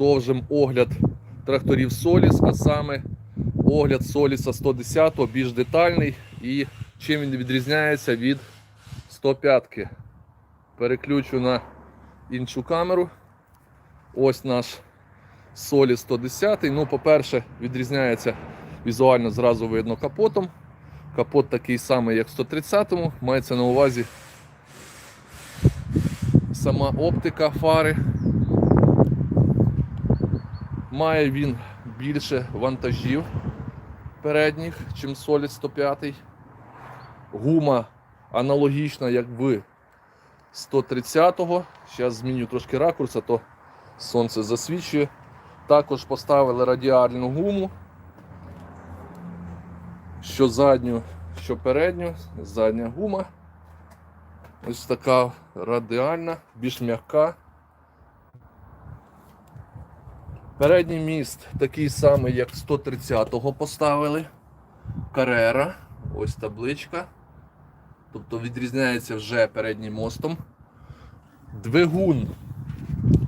продовжимо огляд тракторів Соліс, а саме огляд Соліса 110 більш детальний і чим він відрізняється від 105. ки Переключу на іншу камеру. Ось наш Соліс 110. Ну, по-перше, відрізняється візуально зразу видно капотом. Капот такий самий, як в 130-му. Мається на увазі сама оптика фари. Має він більше вантажів передніх, чим Solid 105. Гума аналогічна, як в 130-го. Зараз зміню трошки ракурс, а то сонце засвічує. Також поставили радіальну гуму. Що задню, що передню, задня гума. Ось така радіальна, більш м'яка. Передній міст такий самий, як 130-го поставили. Карера, ось табличка. Тобто відрізняється вже переднім мостом. Двигун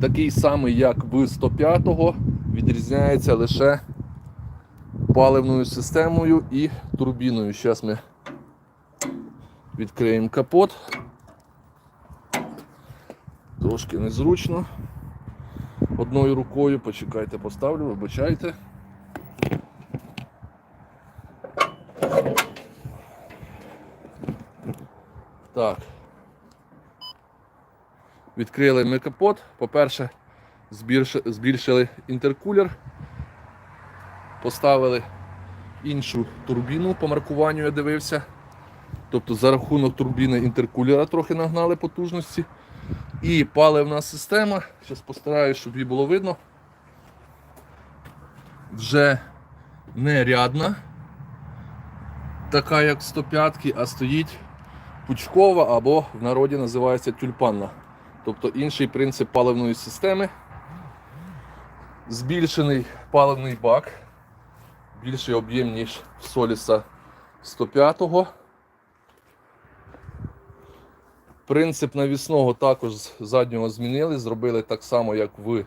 такий самий, як в 105-го, відрізняється лише паливною системою і турбіною. Зараз ми відкриємо капот. Трошки незручно. Одною рукою, почекайте, поставлю, вибачайте. Так. Відкрили ми капот. По-перше, збільшили інтеркулер, поставили іншу турбіну по маркуванню, я дивився. Тобто за рахунок турбіни інтеркулера трохи нагнали потужності. І паливна система, зараз постараюсь, щоб її було видно. Вже не рядна, така як 105, а стоїть пучкова або в народі називається тюльпанна. Тобто інший принцип паливної системи. Збільшений паливний бак, більший об'єм, ніж в Соліса 105-го. Принцип навісного також з заднього змінили, зробили так само, як в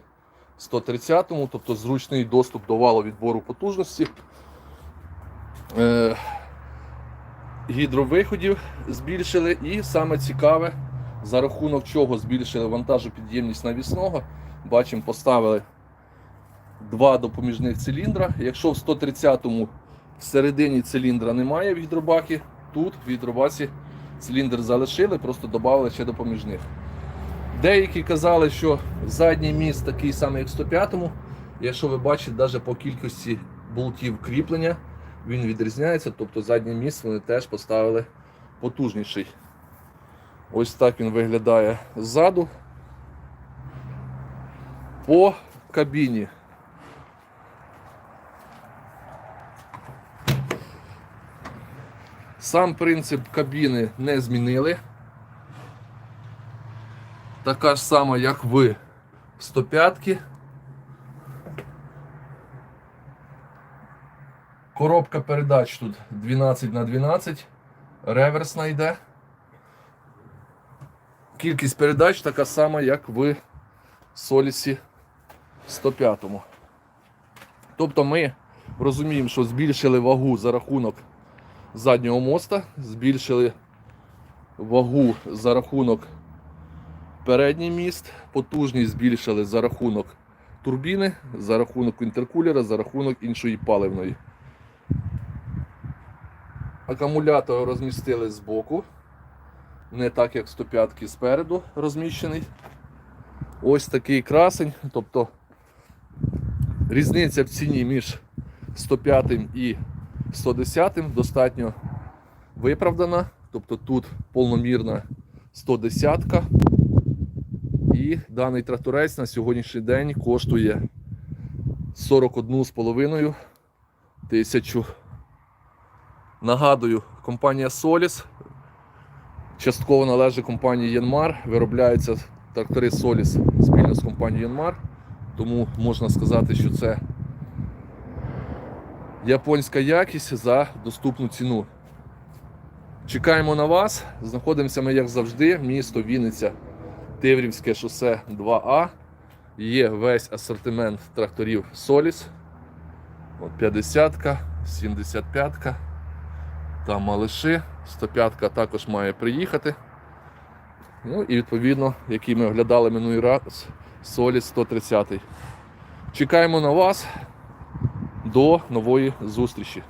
130-му, тобто зручний доступ до валовідбору потужності. Е, гідровиходів збільшили і саме цікаве, за рахунок чого збільшили вантажопідємність навісного. Бачимо, поставили два допоміжних циліндра. Якщо в 130-му всередині циліндра немає в гідробакі, тут в гідробаці циліндр залишили, просто додали ще допоміжних. Деякі казали, що задній міст такий самий, як в 105-му. Якщо ви бачите, навіть по кількості болтів кріплення він відрізняється, тобто задній міст вони теж поставили потужніший. Ось так він виглядає ззаду. По кабіні. Сам принцип кабіни не змінили. Така ж сама, як в 105. Коробка передач тут 12 на 12 реверсна йде. Кількість передач така сама, як в Солісі 105. Тобто ми розуміємо, що збільшили вагу за рахунок заднього моста, збільшили вагу за рахунок передній міст, потужність збільшили за рахунок турбіни, за рахунок інтеркулера, за рахунок іншої паливної. Акумулятор розмістили збоку, не так як 105 спереду розміщений. Ось такий красень, тобто різниця в ціні між 105 і 110 достатньо виправдана. Тобто тут повномірна 110. ка і даний тракторець на сьогоднішній день коштує 41,5 тисячу. Нагадую, компанія Solis частково належить компанії Янмар. Виробляються трактори Solis спільно з компанією Янмар. Тому можна сказати, що це японська якість за доступну ціну. Чекаємо на вас. Знаходимося ми, як завжди, місто Вінниця, Тиврівське шосе 2А. Є весь асортимент тракторів. От 50-ка, 75-ка. Там малиши. 105-ка також має приїхати. Ну і відповідно, який ми оглядали минулий раз, Solis 130. Чекаємо на вас. До нової зустрічі.